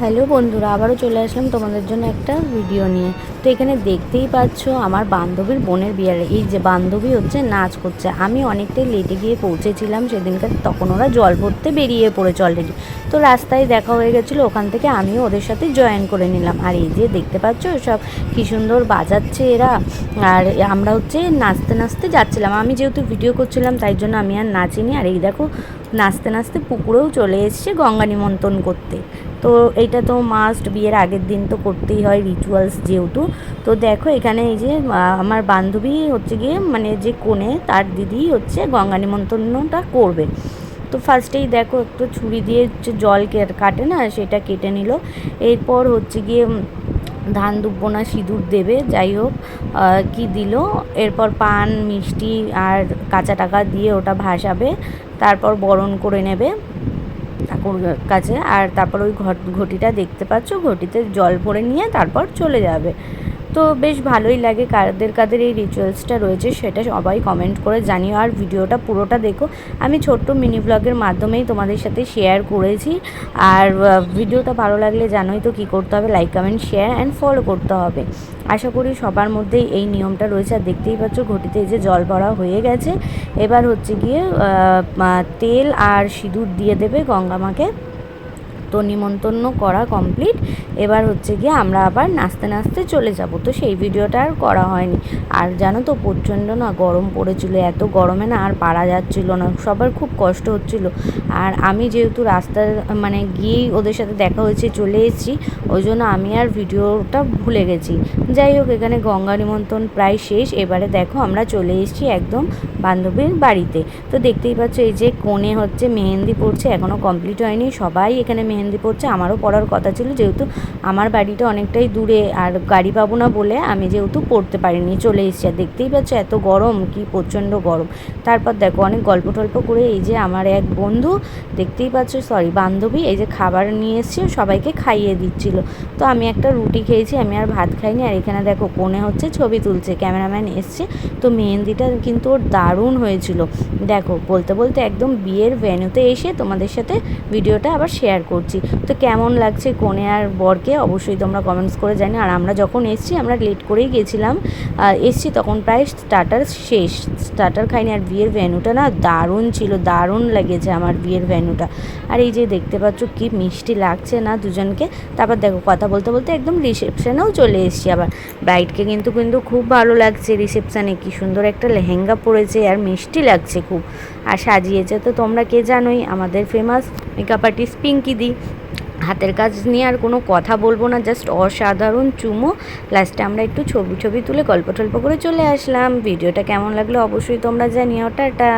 Hello বন্ধুরা, আবারও চলে আসলাম তোমাদের জন্য একটা ভিডিও নিয়ে। তো এখানে দেখতেই পাচ্ছ আমার বান্ধবীর বোনের বিয়ারে। এই যে বান্ধবী হচ্ছে, নাচ করছে। আমি অনেকটাই লেটে গিয়ে পৌঁছেছিলাম, সেদিনকার, তখন ওরা জল ভরতে বেরিয়ে পড়েছে অলরেডি তো রাস্তায় দেখা হয়ে গেছিল, ওখান থেকে আমিও ওদের সাথে জয়েন করে নিলাম। আর এই যে দেখতে পাচ্ছ, সব কী সুন্দর বাজাচ্ছে এরা। আর আমরা হচ্ছে নাচতে নাচতে যাচ্ছিলাম। আমি যেহেতু ভিডিও করছিলাম, তাই জন্য আমি আর নাচিনি। আর এই দেখো, নাচতে নাচতে পুকুরেও চলে এসছে গঙ্গা নিমন্ত্রণ করতে। তো এইটা তো মাস্ট বিয়ের আগের দিন তো করতেই হয় রিচুয়ালস যেহেতু। তো দেখো, এখানে এই যে আমার বান্ধবী হচ্ছে গিয়ে মানে যে কোণে তার দিদি হচ্ছে গঙ্গা নিমন্ত্রণটা করবে। তো ফার্স্টেই দেখো, একটু ছুরি দিয়ে যে জল কাটে না, সেটা কেটে নিল। এরপর হচ্ছে গিয়ে ধান দুব্বো না সিঁদুর দেবে, যাই হোক কি দিল? এরপর পান, মিষ্টি আর কাঁচা টাকা দিয়ে ওটা ভাসাবে, তারপর বরণ করে নেবে ঠাকুর কাছে। আর তারপর ওই ঘট, ঘটিটা দেখতে পাচ্ছ? ঘটিতে জল ভরে নিয়ে তারপর চলে যাবে। তো বেশ ভালোই লাগে কাদের কাদের এই রিচুয়ালসটা রয়েছে সেটা সবাই কমেন্ট করে জানিও। আর ভিডিওটা পুরোটা দেখো। আমি ছোট্ট মিনি ব্লগের মাধ্যমেই তোমাদের সাথে শেয়ার করেছি। আর ভিডিওটা ভালো লাগলে জানোই তো কী করতে হবে। Like comment share and follow করতে হবে। আশা করি সবার মধ্যেই এই নিয়মটা রয়েছে। আর দেখতেই পাচ্ছ ঘটিতে এই যে জল ভরা হয়ে গেছে। এবার হচ্ছে গিয়ে তেল আর সিঁদুর দিয়ে দেবে গঙ্গা মাকে তো নিমন্ত্রণ করা কমপ্লিট এবার হচ্ছে গিয়ে আমরা আবার নাচতে নাচতে চলে যাব। তো সেই ভিডিওটা আর করা হয়নি। আর জানো তো, প্রচণ্ড না গরম পড়েছিল। এত গরমে না আর পারা যাচ্ছিল না। সবার খুব কষ্ট হচ্ছিল। আর আমি যেহেতু রাস্তায় মানে গিয়েই ওদের সাথে দেখা হয়েছে, চলে এসেছি, ওই জন্য আমি আর ভিডিওটা ভুলে গেছি। যাই হোক, এখানে গঙ্গা নিমন্ত্রণ প্রায় শেষ। এবারে দেখো, আমরা চলে এসেছি একদম বান্ধবীর বাড়িতে। তো দেখতেই পাচ্ছ, এই যে কোণে হচ্ছে মেহেন্দি পড়ছে এখনও কমপ্লিট হয়নি। সবাই এখানে মেহেন্দি পড়ছে আমারও পড়ার কথা ছিল যেহেতু আমার বাড়িটা অনেকটাই দূরে আর গাড়ি পাবো না বলে আমি যেহেতু পড়তে পারিনি, চলে এসেছি। আর দেখতেই পাচ্ছ এত গরম, কি প্রচণ্ড গরম। তারপর দেখো অনেক গল্প টল্প করে এই যে আমার এক বন্ধু, দেখতেই পাচ্ছ সরি বান্ধবী, এই যে খাবার নিয়ে এসছে সবাইকে খাইয়ে দিচ্ছিল। তো আমি একটা রুটি খেয়েছি, আমি আর ভাত খাইনি। আর এখানে দেখো কোণে হচ্ছে ছবি তুলছে, ক্যামেরাম্যান এসছে। তো মেহেন্দিটা কিন্তু ওর দারুণ হয়েছিল। দেখো, বলতে বলতে একদম বিয়ের ভেন্যুতে এসে তোমাদের সাথে ভিডিওটা আবার শেয়ার করছি। তো কেমন লাগছে কোণে আর বরকে? অবশ্যই তোমরা কমেন্টস করে জানি আর আমরা যখন এসছি, আমরা লেট করেই গেছিলাম। এসছি তখন প্রায় স্টার্টার শেষ। স্টার্টার খাইনি, আর বিয়ের ভ্যানুটা না দারুণ ছিল। দারুণ লেগেছে আমার বিয়ের ভ্যানুটা আর এই যে দেখতে পাচ্ছ কি মিষ্টি লাগছে না দুজনকে। তারপর দেখো কথা বলতে বলতে একদম রিসেপশনেও চলে এসেছি আবার। ব্রাইডকে কিন্তু কিন্তু খুব ভালো লাগছে রিসেপশানে কি সুন্দর একটা লেহেঙ্গা পরেছে আর মিষ্টি লাগছে খুব। আর সাজিয়েছে তো তোমরা কে জানোই? আমাদের ফেমাস মেকআপ আর্টিস্ট পিঙ্কি দি। হাতের কাজ নিয়ে আর কোনো কথা বলব না জাস্ট অসাধারণ চুমো। লাস্টে আমরা একটু ছবি ছবি তুলে গল্প টল্প করে চলে আসলাম। ভিডিওটা কেমন লাগল অবশ্যই তোমরা জানিও। টাটা!